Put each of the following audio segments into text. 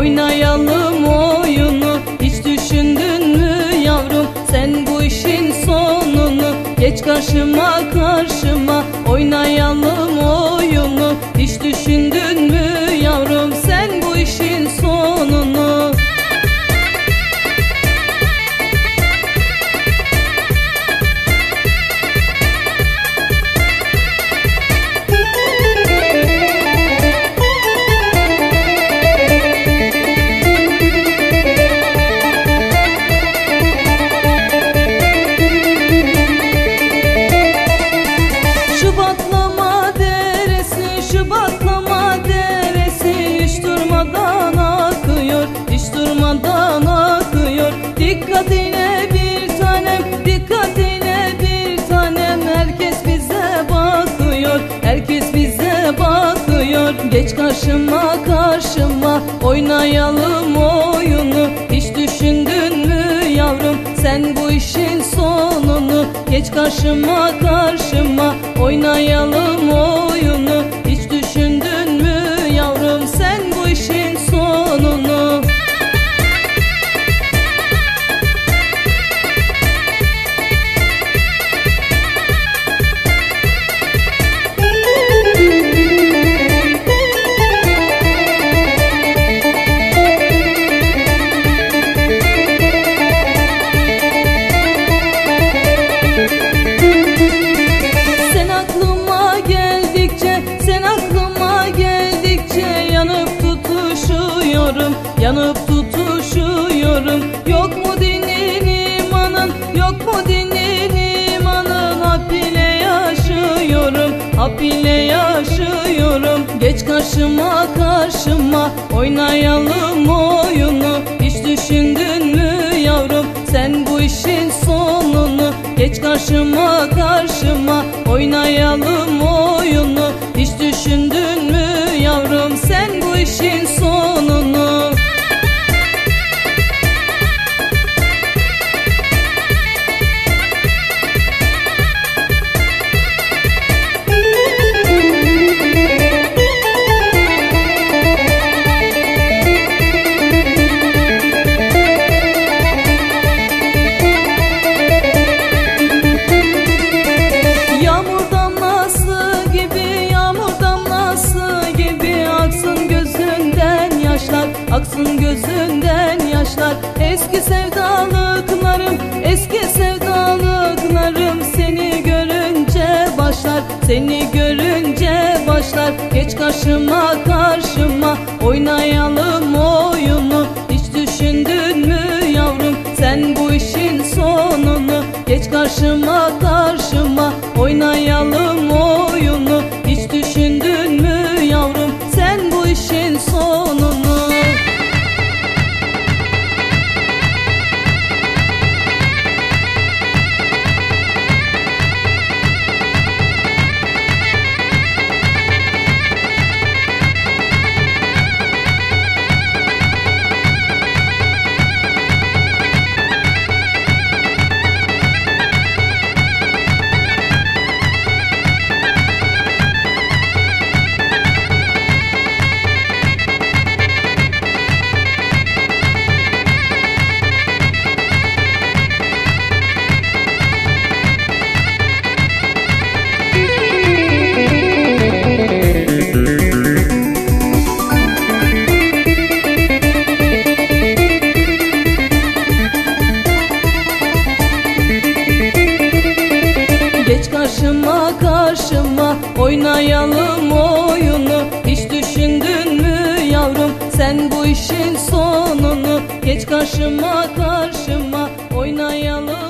Oynayalım oyunu. Hiç düşündün mü yavrum? Sen bu işin sonunu. Geç karşıma karşıma. Oynayalım oyunu geliyor Geç karşıma karşıma Oynayalım oyunu. Hiç düşündün mü yavrum Sen bu işin sonunu? Geç karşıma karşıma Oynayalım oyunu. karşıma karşıma oynayalım oyunu. Hiç düşündün mü yavrum sen bu işin sonunu? Geç karşıma karşıma oynayalım oyunu. Seni görünce başlar geç karşıma karşıma. Oynayalım oyunu hiç düşündün mü yavrum? Sen bu işin sonunu geç karşıma follow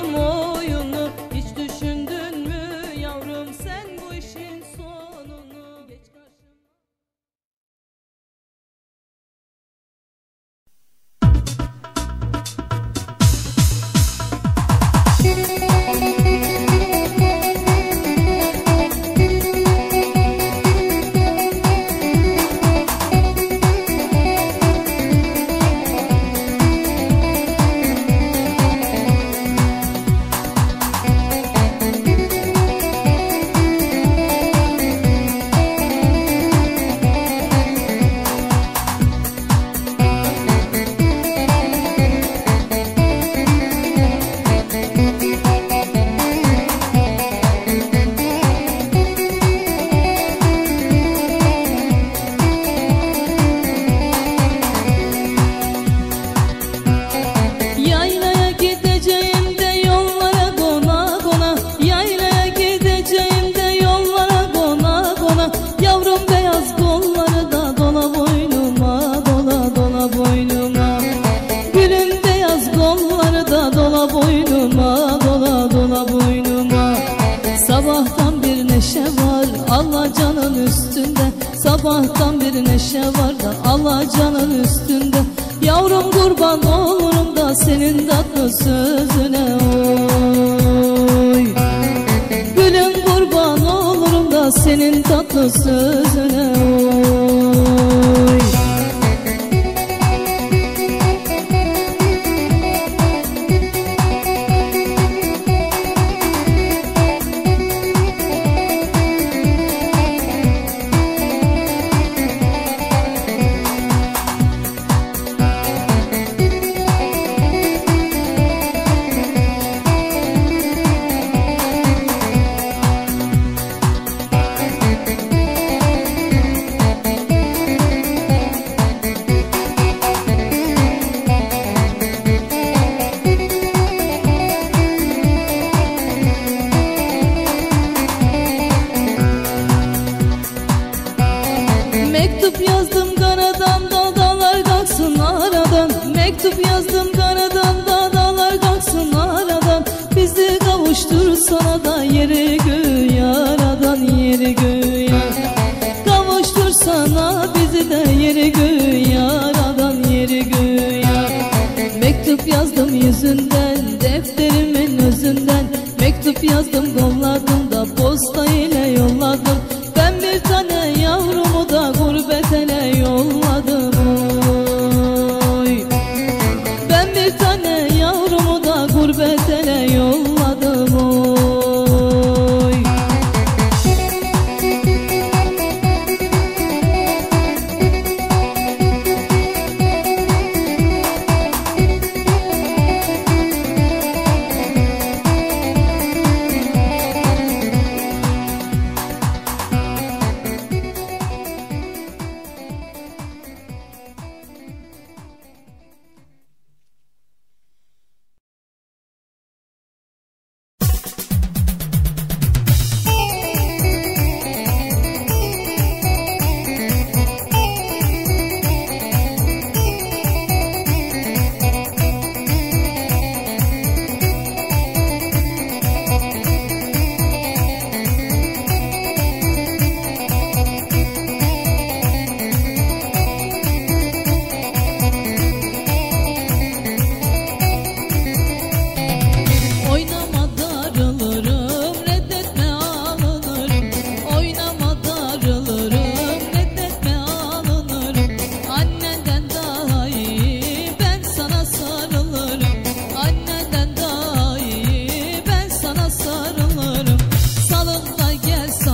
Alacanın üstünde. Sabahtan bir neşe var da Alacanın üstünde. Yavrum kurban olurum da Senin tatlı sözüne. Oy. Gülüm kurban olurum da Senin tatlı sözüne. Oy.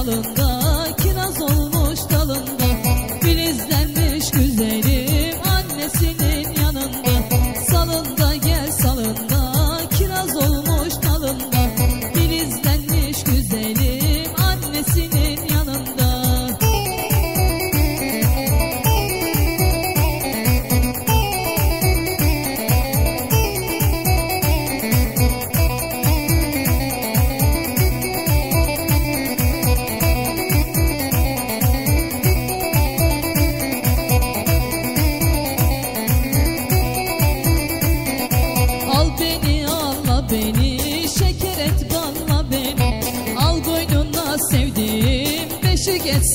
the God.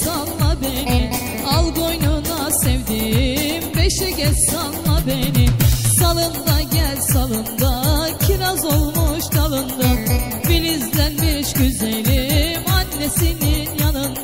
salla beni. Al koynuna sevdiğim beşige salla beni. Salında gel salında kiraz olmuş dalında. Filizlenmiş güzelim annesinin yanında.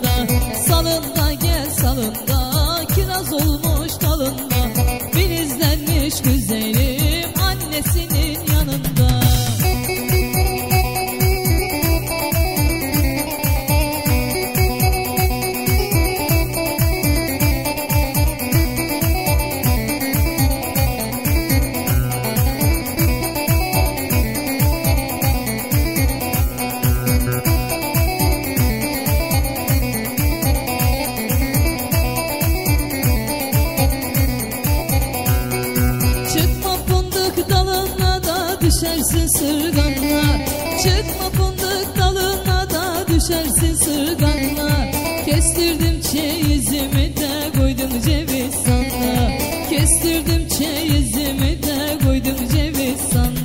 koydum çeyizimi de koydum ceviz sana.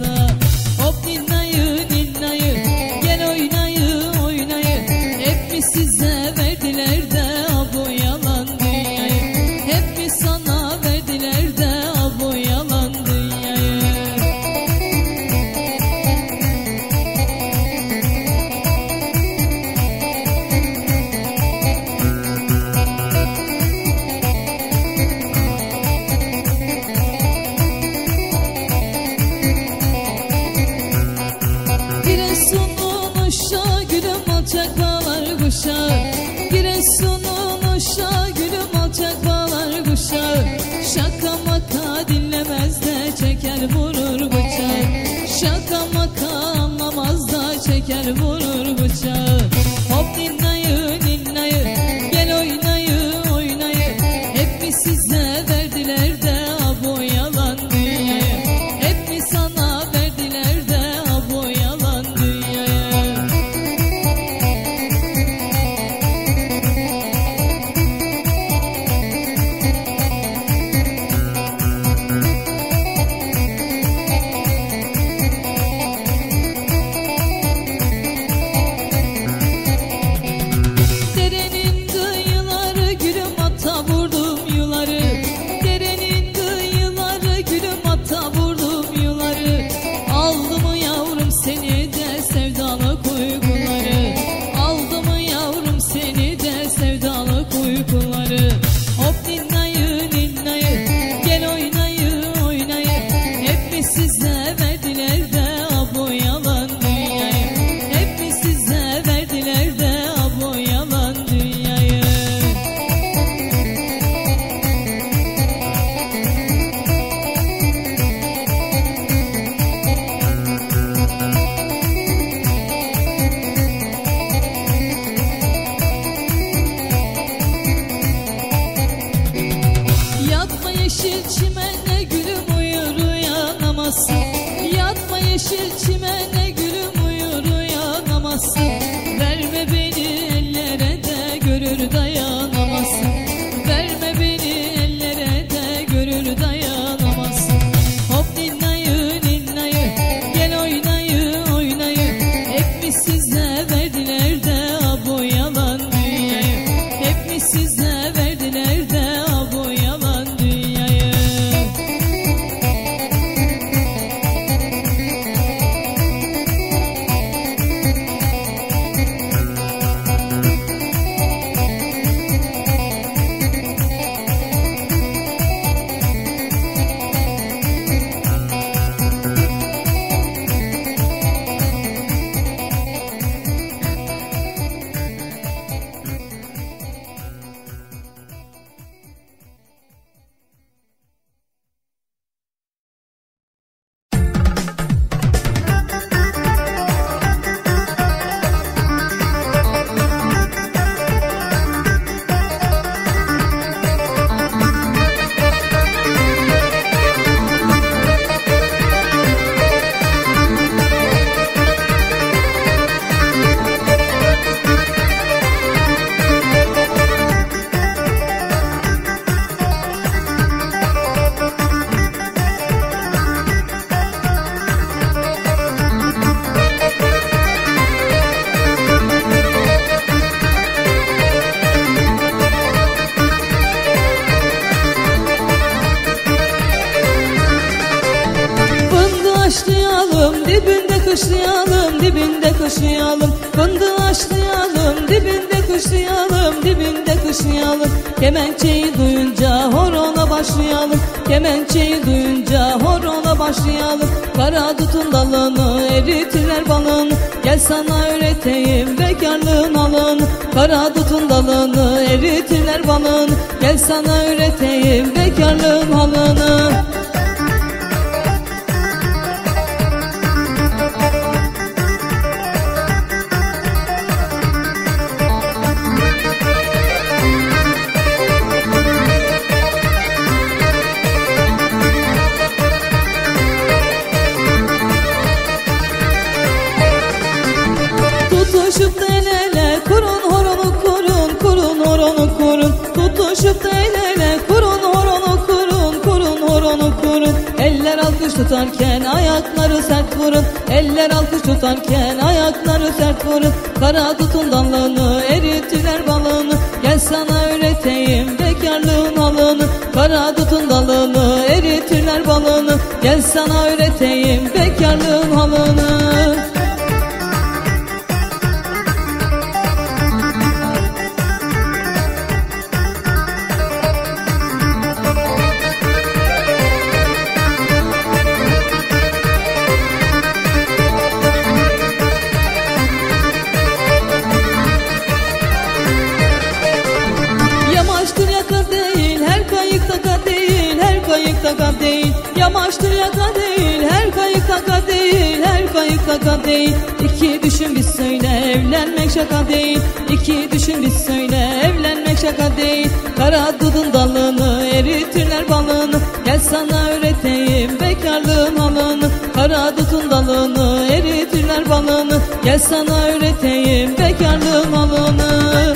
Hatta dinlemez de çeker vurur bıçak Şaka maka anlamaz da çeker vurur Kemençeyi duyunca horona başlayalım, kemençeyi duyunca horona başlayalım. Kara tutun dalını, eritiler balını, gel sana öğreteyim bekarlığın alını. Kara tutun dalını, eritiler balını, gel sana öğreteyim bekarlığın halını. Tutuşup da el ele kurun horonu kurun kurun horonu kurun. Eller alkış tutarken ayakları sert vurun. Eller alkış tutarken ayakları sert vurun. Kara tutun dalını erittiler balını. Gel sana öğreteyim bekarlığın alını Kara tutun dalını erittiler balını. Gel sana öğreteyim bekarlığın halını Yakar değil, taka değil, her kayık taka değil. Her kayık kaka değil Her kayık kaka değil. İki düşün bir söyle Evlenmek şaka değil. İki düşün bir söyle Evlenmek şaka değil. Kara dudun dalını Eritirler balını. Gel sana öğreteyim Bekarlığın halını. Kara dudun dalını Eritirler balını. Gel sana öğreteyim Bekarlığın halını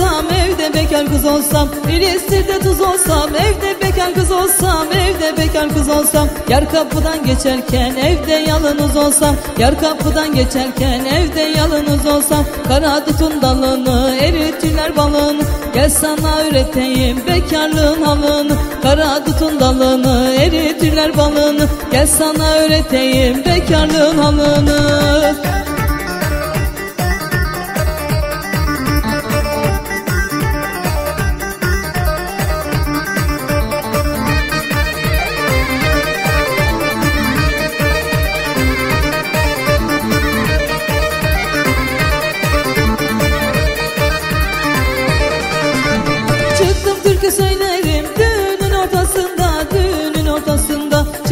olsam evde bekar kız olsam İlistir'de tuz olsam evde bekar kız olsam evde bekar kız olsam Yar kapıdan geçerken evde yalnız olsam Yar kapıdan geçerken evde yalnız olsam Kara tutun dalını eritirler balını Gel sana öğreteyim bekarlığın halını Kara tutun dalını eritirler balını Gel sana öğreteyim bekarlığın halını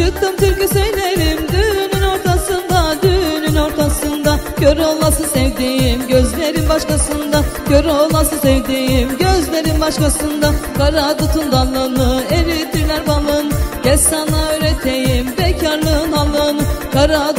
Çıktım türkü söylerim düğünün ortasında düğünün ortasında. Kör olası sevdiğim gözlerin başkasında. Kör olası sevdiğim gözlerin başkasında. Kara tutun dalını eritirler balını Gel sana öğreteyim bekarlığın halını. Kara